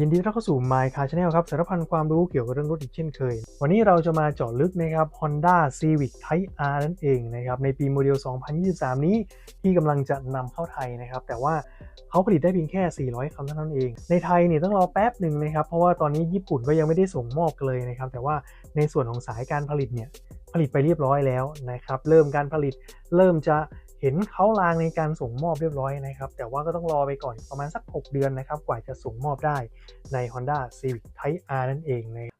ยินดีต้อนรับเข้าสู่ My Car Channel ครับสารพันความรู้เกี่ยวกับเรื่องรถอีกเช่นเคย วันนี้เราจะมาเจาะลึกนะครับ Honda Civic Type R นั่นเองนะครับในปีโมเดล 2023 นี้ที่กำลังจะนำเข้าไทยนะครับ แต่ว่าเขาผลิตได้เพียงแค่ 400 คันเท่านั้นเอง ในไทยเนี่ยต้องรอแป๊บหนึ่งนะครับ เพราะว่าตอนนี้ญี่ปุ่นก็ยังไม่ได้ส่งมอบเลยนะครับ แต่ว่าในส่วนของสายการผลิตเนี่ยผลิตไปเรียบร้อยแล้วนะครับ เริ่มการผลิตเริ่มจะ เห็นเขาลางในการส่งมอบเรียบร้อยนะครับ แต่ว่าก็ต้องรอไปก่อนประมาณสัก 6 เดือนนะครับ กว่าจะส่งมอบได้ใน Honda Civic Type R นั่นเองนะ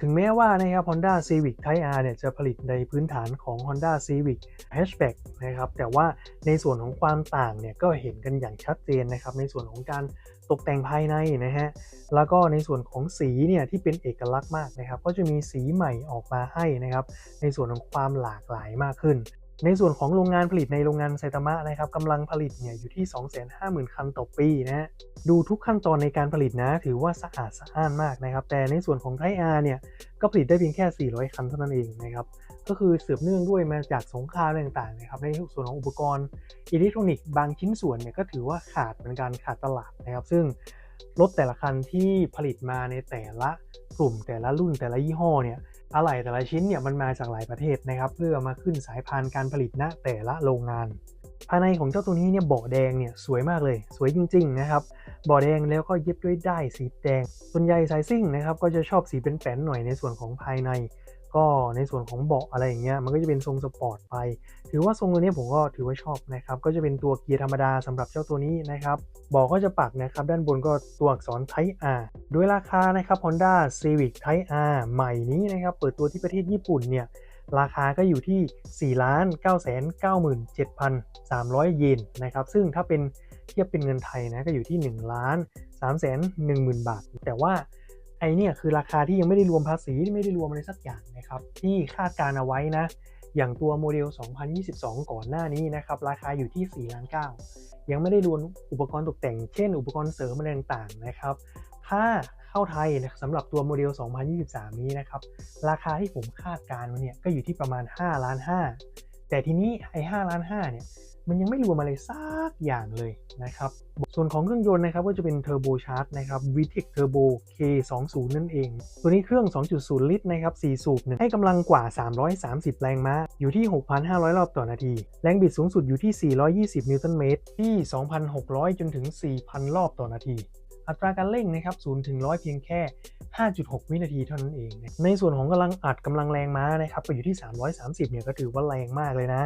ถึงแม้ว่านะครับ Honda Civic Type R เนี่ยจะผลิตในพื้นฐานของ Honda Civic Hatchback นะครับ แต่ว่าในส่วนของความต่างเนี่ยก็เห็นกันอย่างชัดเจนนะครับ ในส่วนของการตกแต่งภายในนะฮะ แล้วก็ในส่วนของสีเนี่ยที่เป็นเอกลักษณ์มากนะครับ ก็จะมีสีใหม่ออกมาให้นะครับ ในส่วนของความหลากหลายมากขึ้น ในส่วนของโรงงานผลิตในโรงงานไซตามะนะครับกำลังผลิตเนี่ยอยู่ที่ 250,000 คันต่อปีนะฮะดูทุกขั้นตอนในการผลิตนะ ถือว่าสะอาดสะอ้านมากนะครับ แต่ในส่วนของไทอาร์เนี่ยก็ผลิตได้เพียงแค่ 400 คันเท่านั้นเองนะครับก็คือสืบเนื่องด้วยมาจากสงครามต่างๆนะครับในส่วนของอุปกรณ์อิเล็กทรอนิกส์บางชิ้นส่วนเนี่ยก็ถือว่าขาดเป็นการขาดตลาดนะครับ ซึ่งรถแต่ละคันที่ผลิตมาในแต่ละกลุ่มแต่ละรุ่นแต่ละยี่ห้อเนี่ย อะไหล่แต่ละชิ้นเนี่ยมันมาจากหลายประเทศนะครับ เพื่อมาขึ้นสายพานการผลิตณแต่ละโรงงาน ภายในของเจ้าตัวนี้เนี่ยเบาะแดงเนี่ยสวยมากเลย สวยจริง ๆ นะครับเบาะแดงแล้วก็เย็บด้วยด้ายสีแดงส่วนใหญ่สายซิ่งนะครับก็จะชอบสีเป็นแป้นหน่อยในส่วนของภายใน ก็ในส่วนของเบาะอะไรอย่างเงี้ยมันก็จะเป็นทรงสปอร์ตไป ถือว่าทรงตัวนี้ผมก็ถือว่าชอบนะครับ ก็จะเป็นตัวเกียร์ธรรมดาสำหรับเจ้าตัวนี้นะครับเบอกก็จะปักนะครับด้านบนก็ตัวอักษร Type R ด้วยราคานะครับ Honda Civic Type R ใหม่นี้นะครับเปิดตัวที่ประเทศญี่ปุ่นเนี่ยราคาก็อยู่ที่ 4 9 9 7 3 0 0 เยนนะครับ ซึ่งถ้าเป็นเทียบเป็นเงินไทยนะก็อยู่ที่1ล้าน3แสน1หมื่นบาท แต่ว่า ไอเนี่ยคือราคาที่ยังไม่ได้รวมภาษีไม่ได้รวมอะไรสักอย่างนะครับ ที่คาดการเอาไว้นะ อย่างตัวโมเดล 2022 ก่อนหน้านี้นะครับ ราคาอยู่ที่4ล้าน9ยังไม่ได้รวมอุปกรณ์ตกแต่ง เช่น อุปกรณ์เสริมอะไรต่างๆนะครับ ถ้าเข้าไทยนะสำหรับตัวโมเดล 2023 นี้นะครับ ราคาที่ผมคาดการณ์ไว้เนี่ยก็อยู่ที่ประมาณ5ล้าน5แต่ทีนี้ไอ้5ล้าน5เนี่ย มันยังไม่รวมอะไรสักอย่างเลยนะครับ ส่วนของเครื่องยนต์นะครับก็จะเป็นเทอร์โบชาร์ g นะครับ VTEC Turbo K20 นั่นเอง ตัวนี้เครื่อง 2.0 ลิตรนะครับ4สูบเนี่ยให้กำลังกว่า 330 แรงม้า อยู่ที่ 6,500 รอบต่อนาที แรงบิดสูงสุดอยู่ที่ 420 นิวตันเมตร ที่ 2,600 จนถึง 4,000 รอบต่อนาที อัตราการเร่งนะครับ0ถึง100 เพียงแค่ 5.6 วินาทีเท่านั้นเอง ในส่วนของกำลังอัดกำลังแรงม้านะครับก็อยู่ที่ 330 เนี่ยก็ถือว่าแรงมากเลยนะ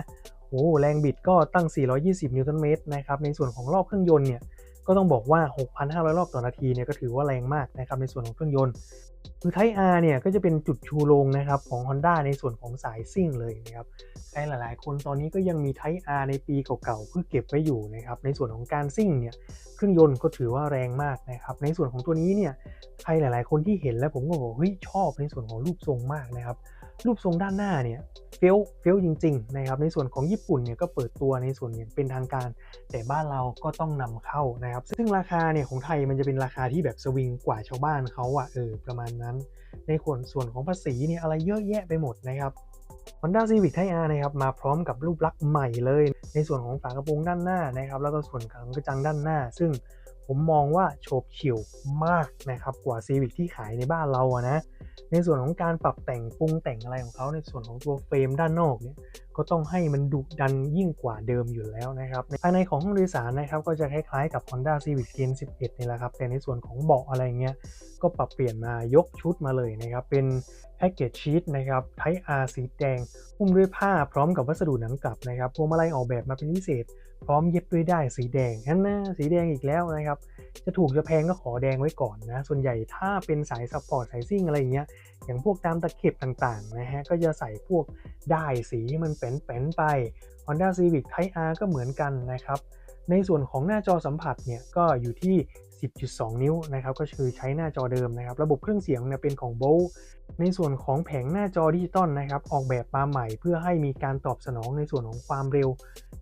โอ้แรงบิดก็ตั้ง 420 นิวตันเมตรนะครับ ในส่วนของรอบเครื่องยนต์เนี่ย ก็ต้องบอกว่า 6,500 รอบต่อนาทีเนี่ยก็ถือว่าแรงมากนะครับ ในส่วนของเครื่องยนต์ คือ Type R เนี่ยก็จะเป็นจุดชูโรงนะครับของ Honda ในส่วนของสายซิ่งเลยนะครับใครหลาย ๆ คนตอนนี้ก็ยังมี Type R ในปีเก่าๆเพื่อเก็บไว้อยู่นะครับ ในส่วนของการซิ่งเนี่ยเครื่องยนต์ก็ถือว่าแรงมากนะครับ ในส่วนของตัวนี้เนี่ยใครหลาย ๆ คนที่เห็นแล้วผมก็บอกเฮ้ยชอบในส่วนของรูปทรงมากนะครับ รูปทรงด้านหน้าเนี่ยเฟลเฟลจริงๆนะครับในส่วนของญี่ปุ่นเนี่ยก็เปิดตัวในส่วนอย่างเป็นทางการ แต่บ้านเราก็ต้องนำเข้านะครับ ซึ่งราคาเนี่ยของไทยมันจะเป็นราคาที่แบบสวิงกว่าชาวบ้านเขาอะเออประมาณนั้น ในส่วนของภาษีเนี่ยอะไรเยอะแยะไปหมดนะครับ Honda Civic Type R นะครับมาพร้อมกับรูปลักษณ์ใหม่เลย ในส่วนของฝากระโปรงด้านหน้านะครับ แล้วก็ส่วนของกระจังด้านหน้า ซึ่งผมมองว่าโฉบเฉี่ยวมากนะครับกว่า Civic ที่ขายในบ้านเราอะนะ ในส่วนของการปรับแต่งปรุงแต่งอะไรของเขาในส่วนของตัวเฟรมด้านนอกเนี่ยก็ต้องให้มันดุดันยิ่งกว่าเดิมอยู่แล้วนะครับภายในของห้องโดยสารนะครับก็จะคล้ายๆกับ Honda Civic Gen 11นี่แหละครับแต่ในส่วนของเบาะอะไรเงี้ยก็ปรับเปลี่ยนมายกชุดมาเลยนะครับเป็นแพ็กเกจชีตนะครับ Type R สีแดงหุ้มด้วยผ้าพร้อมกับวัสดุหนังกลับนะครับพวงมาลัยออกแบบมาเป็นพิเศษ พร้อมเย็บด้วยได้ายสีแดงนั่นนะสีแดงอีกแล้วนะครับ จะถูกจะแพงก็ขอแดงไว้ก่อนนะ ส่วนใหญ่ถ้าเป็นสายสปอร์ตสายซิ่งอะไรอย่างเงี้ย อย่างพวกตามตะเข็บต่างๆนะฮะ ก็จะใส่พวกด้ายสีที่มันแป้นๆไป Honda Civic Type R ก็เหมือนกันนะครับ ในส่วนของหน้าจอสัมผัสเนี่ยก็อยู่ที่10.2 นิ้วนะครับก็คือใช้หน้าจอเดิมนะครับ ระบบเครื่องเสียงเนี่ยเป็นของ b o l ในส่วนของแผงหน้าจอดิจิตอลนะครับ ออกแบบมาใหม่เพื่อให้มีการตอบสนองในส่วนของความเร็ว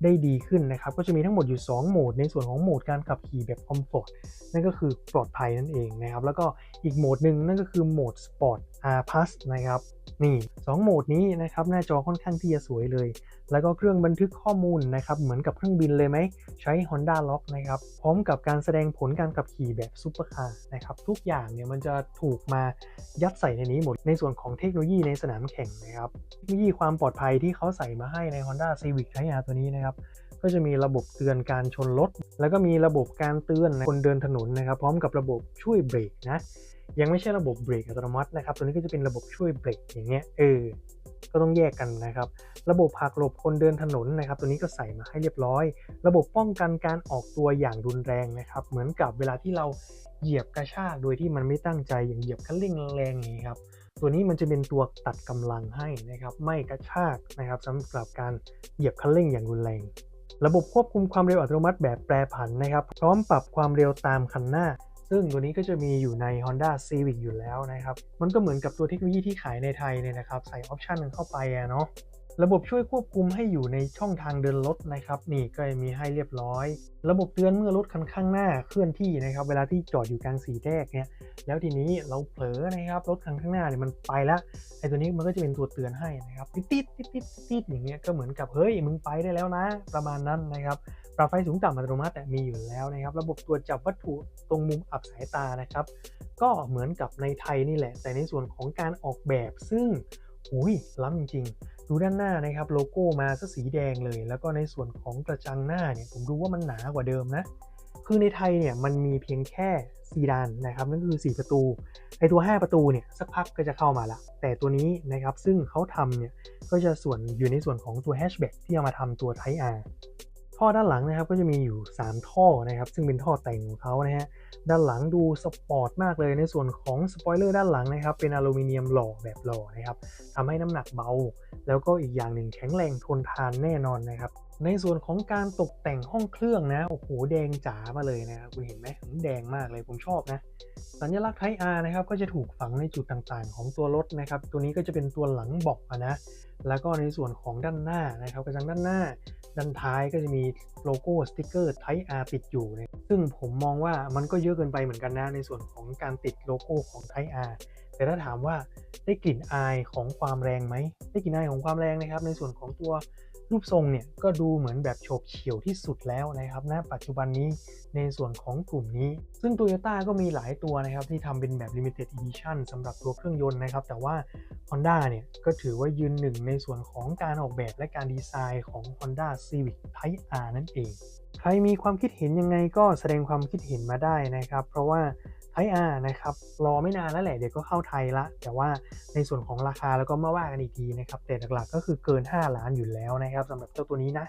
ได้ดีขึ้นนะครับ ก็จะมีทั้งหมดอยู่ 2 โหมด ในส่วนของโหมดการขับขี่แบบคอมฟอร์ตนั่นก็คือปลอดภัยนั่นเองนะครับ แล้วก็อีกโหมดหนึ่งนั่นก็คือโหมดสปอร์ต R Plus นะครับ นี่2โหมดนี้นะครับหน้าจอค่อนข้างที่จะสวยเลย แล้วก็เครื่องบันทึกข้อมูลนะครับ เหมือนกับเครื่องบินเลยไหม ใช้ Honda Lock นะครับ พร้อมกับการแสดงผลการขับขี่แบบซุปเปอร์คาร์นะครับ ทุกอย่างเนี่ยมันจะถูกมายัดใส่ในนี้หมดในส่วนของเทคโนโลยีในสนามแข่งนะครับ เทคโนโลยีความปลอดภัยที่เขาใส่มาให้ใน Honda Civic Type R ตัวนี้นะครับก็จะมีระบบเตือนการชนรถแล้วก็มีระบบการเตือนคนเดินถนนนะครับ พร้อมกับระบบช่วยเบรกนะยังไม่ใช่ระบบเบรกอัตโนมัตินะครับตัวนี้ก็จะเป็นระบบช่วยเบรกอย่างเงี้ยเออก็ต้องแยกกันนะครับ ระบบหักหลบคนเดินถนนนะครับ ตัวนี้ก็ใส่มาให้เรียบร้อย ระบบป้องกันการออกตัวอย่างรุนแรงนะครับ เหมือนกับเวลาที่เราเหยียบกระชากโดยที่มันไม่ตั้งใจอย่างเหยียบคันเร่งแรงๆอย่างนี้ครับ ตัวนี้มันจะเป็นตัวตัดกำลังให้นะครับไม่กระชากนะครับสำหรับการเหยียบคันเร่งอย่างรุนแรง ระบบควบคุมความเร็วอัตโนมัติแบบแปรผันนะครับพร้อมปรับความเร็วตามคันหน้า ซึ่งตัวนี้ก็จะมีอยู่ใน Honda Civic อยู่แล้วนะครับมันก็เหมือนกับตัวเทคโนโลยีที่ขายในไทยเนี่ยนะครับใส่ออปชันเข้าไปอะเนาะ ระบบช่วยควบคุมให้อยู่ในช่องทางเดินรถนะครับ นี่ก็มีให้เรียบร้อย ระบบเตือนเมื่อรถคันข้างหน้าเคลื่อนที่นะครับ เวลาที่จอดอยู่กลางสี่แยกเนี่ยแล้วทีนี้เราเผลอนะครับรถคันข้างหน้าเนี่ยมันไปแล้วไอ้ตัวนี้มันก็จะเป็นตัวเตือนให้นะครับติดติดติดติดติดอย่างเงี้ยก็เหมือนกับเฮ้ยมึงไปได้แล้วนะ ประมาณนั้นนะครับปรับไฟสูงต่ำอัตโนมัติมีอยู่แล้วนะครับ ระบบตรวจจับวัตถุตรงมุมอับสายตานะครับ ก็เหมือนกับในไทยนี่แหละ แต่ในส่วนของการออกแบบซึ่งอุ้ยล้ำจริงๆ ดูด้านหน้านะครับโลโก้มาซะสีแดงเลย แล้วก็ในส่วนของกระจังหน้าเนี่ยผมดูว่ามันหนากว่าเดิมนะ คือในไทยเนี่ยมันมีเพียงแค่ซีดานนะครับนั่นคือ 4 ประตูไอตัว 5 ประตูเนี่ยสักพักก็จะเข้ามาละ แต่ตัวนี้นะครับซึ่งเขาทำเนี่ยก็จะส่วนอยู่ในส่วนของตัวแฮชแบ็กที่เอามาทำตัวไทอา ท่อด้านหลังนะครับก็จะมีอยู่ 3 ท่อนะครับ ซึ่งเป็นท่อแต่งของเขานะฮะด้านหลังดูสปอร์ตมากเลยในส่วนของสปอยเลอร์ด้านหลังนะครับ เป็นอลูมิเนียมหล่อแบบหล่อนะครับทำให้น้ำหนักเบา แล้วก็อีกอย่างหนึ่งแข็งแรงทนทานแน่นอนนะครับ ในส่วนของการตกแต่งห้องเครื่องนะโอ้โหแดงจ๋ามาเลยนะครับคุณเห็นไหมมันแดงมากเลยผมชอบนะสัญลักษณ์ Type R นะครับก็จะถูกฝังในจุดต่างๆ ของตัวรถนะครับ ตัวนี้ก็จะเป็นตัวหลังบอกนะ แล้วก็ในส่วนของด้านหน้านะครับกระจังด้านหน้า ด้านท้ายก็จะมีโลโก้สติกเกอร์ Type R ติดอยู่นะซึ่งผมมองว่ามันก็เยอะเกินไปเหมือนกันนะในส่วนของการติดโลโก้ของ Type R แต่ถ้าถามว่าได้กลิ่นอายของความแรงไหมได้กลิ่นอายของความแรงนะครับ ในส่วนของตัว รูปทรงเนี่ยก็ดูเหมือนแบบโฉบเฉี่ยวที่สุดแล้วนะครับณปัจจุบันนี้ในส่วนของกลุ่มนี้ ซึ่ง Toyota ก็มีหลายตัวนะครับที่ทำเป็นแบบ Limited Edition สำหรับตัวเครื่องยนต์นะครับ แต่ว่า Honda เนี่ยก็ถือว่ายืนหนึ่งในส่วนของการออกแบบและการดีไซน์ของ Honda Civic Type R นั่นเอง ใครมีความคิดเห็นยังไงก็แสดงความคิดเห็นมาได้นะครับ เพราะว่า Type R นะครับรอไม่นานแล้วแหละเดี๋ยวก็เข้าไทยละ แต่ว่าในส่วนของราคาแล้วก็มาว่ากันอีกทีนะครับแต่หลักๆก็คือเกิน 5 ล้านอยู่แล้วนะครับสำหรับเจ้าตัวนี้นะ